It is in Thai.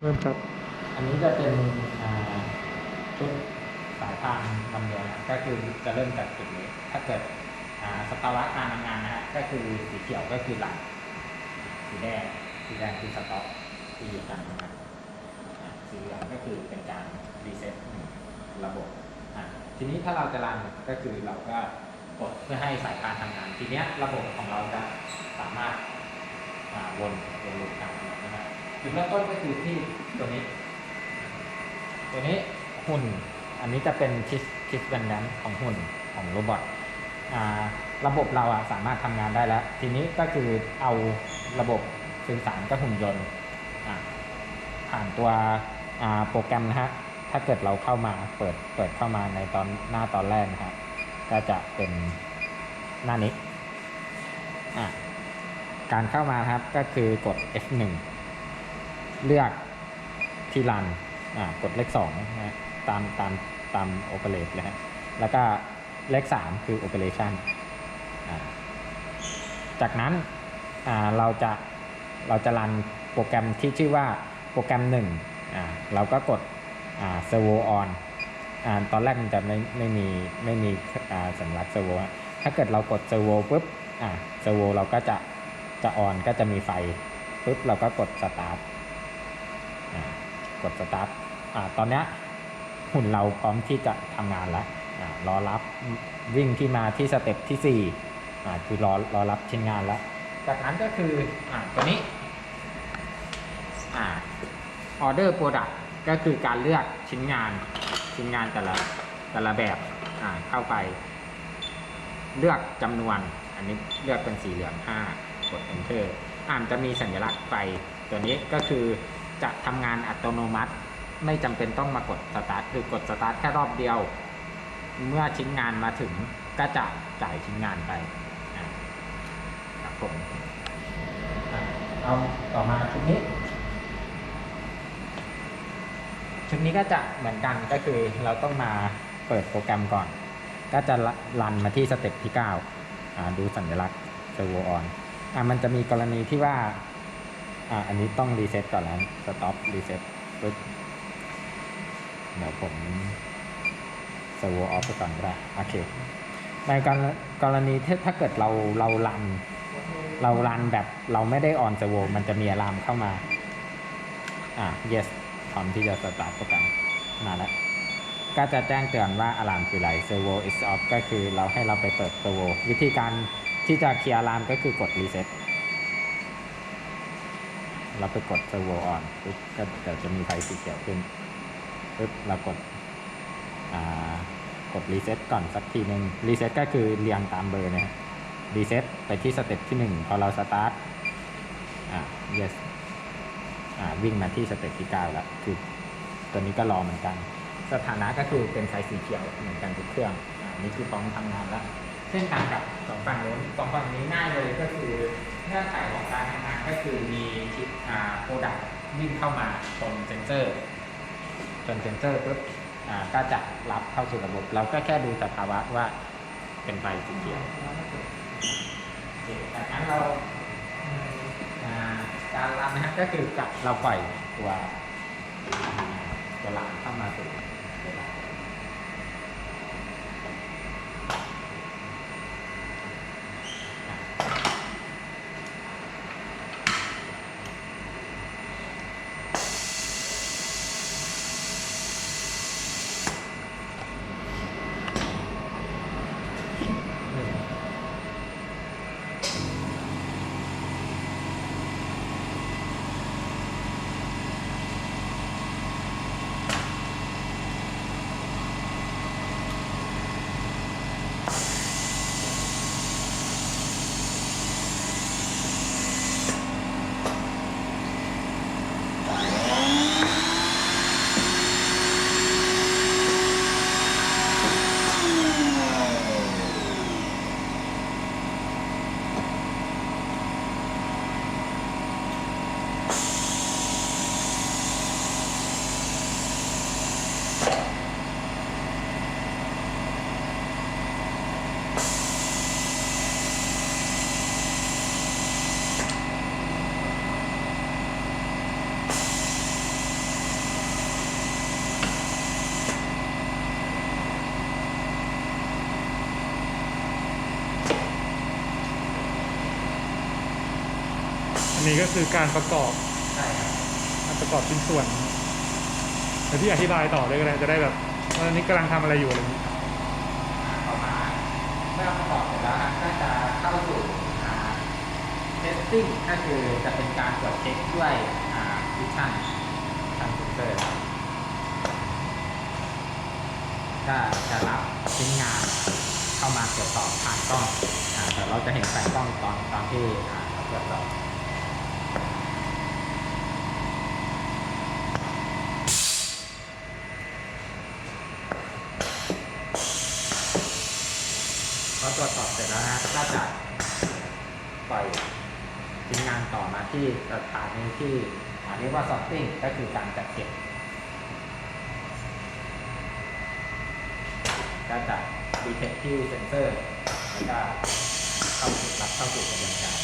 เริ่มครับ อันนี้จะเป็นชุดสายพานลำเลียงก็คือจะเริ่มจากจุดนี้ ถ้าเกิดอ่าสภาวะการทำงานนะฮะก็คือสีเขียวก็คือหลังสีแดงสีแดงคือสต็อกที่อยู่การทำงานสีเหลืองก็คือเป็นการรีเซ็ตระบบอะทีนี้ถ้าเราจะรันก็คือเราก็กดเพื่อให้สายพานทำงาน ทีเนี้ยระบบของเราจะสามารถวนวนลูปการทำงานได้ จุดเริ่มต้นก็คือที่ตัวนี้ ตัวนี้หุ่น อันนี้จะเป็นคิสคิสแบนแดนของหุ่นของโรบอทอ่าระบบเราอะสามารถทำงานได้แล้ว ทีนี้ก็คือเอาระบบสื่อสารกับหุ่นยนต์อะผ่านตัวอ่าโปรแกรมนะฮะถ้าเกิดเราเข้ามาเปิดเปิดเข้ามาในตอนหน้าตอนแรกนะครับก็จะเป็นหน้านี้อะการเข้ามาครับก็คือกด F1 เลือกที่รันอ่ากดเลขสองนะฮะตามตามตามโอเปเรตเลยฮะแล้วก็เลขสามคือโอเปเรชันอ่าจากนั้นอ่าเราจะเราจะรันโปรแกรมที่ชื่อว่าโปรแกรมหนึ่งอ่าเราก็กดอ่า servo on อ่าตอนแรกมันจะไม่ไม่มีไม่มีอ่าสัญลักษณ์ servo ฮะถ้าเกิดเรากด servo ปุ๊บอ่า servo เราก็จะจะออนก็จะมีไฟปุ๊บเราก็กด start อ่า กดสตาร์ทตอนนี้หุ่นเราพร้อมที่จะทำงานแล้วรอรับวิ่งที่มาที่สเต็ปที่4อ่คือรอรอรับชิ้นงานแล้ว จากนั้นก็คืออตัวนี้ออเดอร์โปรดักก็คือการเลือกชิ้นงานชิ้นงานแต่ละแต่ละแบบเข้าไป เลือกจำนวน อันนี้เลือกเป็นสีเหลือง 5 กด enter อ่านจะมีสัญลักษณ์ไฟตัวนี้ก็คือ จะทำงานอัตโนมัติ ไม่จำเป็นต้องมากดสตาร์ทคือกดสตาร์ทแค่รอบเดียว เมื่อชิ้นงานมาถึงก็จะจ่ายชิ้นงานไปอะครับผมอะเอาต่อมาชุดนี้ ชุดนี้ก็จะเหมือนกันก็คือเราต้องมาเปิดโปรแกรมก่อน ก็จะรันมาที่สเต็ปที่9อ่าดูสัญลักษณ์ servo on อะมันจะมีกรณีที่ว่า อ่าอันนี้ต้องรีเซ็ตก่อนแล้ว stop reset ปึ๊บเดี๋ยวผม servo off ไปก่อนก็ได้โอเค ในกรกรณีที่ถ้าเกิดเราเรารัน เรารันแบบเราไม่ได้ออน servo มันจะมีอะลามเข้ามา อ่า yes พร้อมที่จะ start โปรแกรมมาแล้ว ก็จะแจ้งเตือนว่าอะลามคืออะไร servo is off ก็คือเราให้เราไปเปิด servo วิธีการที่จะเคลียร์อะลามก็คือกด reset เเราไปกด servo on ปุ๊บก็เดี๋ยวจะมีไฟสีเขียวขึ้นปุ๊บเรากดกด reset ก่อนสักทีหนึ่ง reset ก็คือเรียงตามเบอร์นะฮะ reset ไปที่สเต็ปที่หนึ่งพอเรา start อ่า yes อ่าวิ่งมาที่สเต็ปที่เก้าแล้วคือตัวนี้ก็รอเหมือนกัน สถานะก็คือเป็นไฟสีเขียวเหมือนกันทุกเครื่องอ่านี่คือพร้อมทำงานแล้วเช่นกันกับสองฝั่งนู้นสองฝั่งนี้ง่ายเลยก็คือเงื่อนไขของการทำงานก็คือมีชิปอ่ โปรดักวิ่งเข้ามาตรงเซนเซอร์จนเซนเซอร์ปุ๊บก็จะรับเข้าสู่ระบบ เราก็แค่ดูสภาวะว่าเป็นไฟสีเขียวโอเคจากนั้นเราการรันนะฮะก็คือเราปล่อยตัวตัวหลังเข้ามาสู่ตัวหลา อันนี้ก็คือการประกอบใช่ครับการประกอบชิ้นส่วนเดี๋ยวพี่อธิบายต่อเลยก็ได้จะได้แบบว่าอันนี้กำลังทำอะไรอยู่อะไรอย่างนี้ต่อมาเมื่อประกอบเสร็จแล้วนะก็จะเข้าสู่เทสติ้งก็คือจะเป็นการตรวจเช็คด้วยวิชั่นทางเซนเซอร์ก็จะรับชิ้นงานเข้ามาตรวจสอบผ่านกล้องอ่าแต่เราจะเห็นแสงกล้องตอนตอนที่อ่าเราตรวจสอบ พอตรวจ สร็จแล้วนะก็จะปล่อยชิ้นงานต่อมาที่สถานีที่เรียกว่า sorting ก็คือการจัดเก็บก็จะดีเทคที่เซนเซอร์แล้วก็เข้าสู่รับเข้าสู่กระบวนการ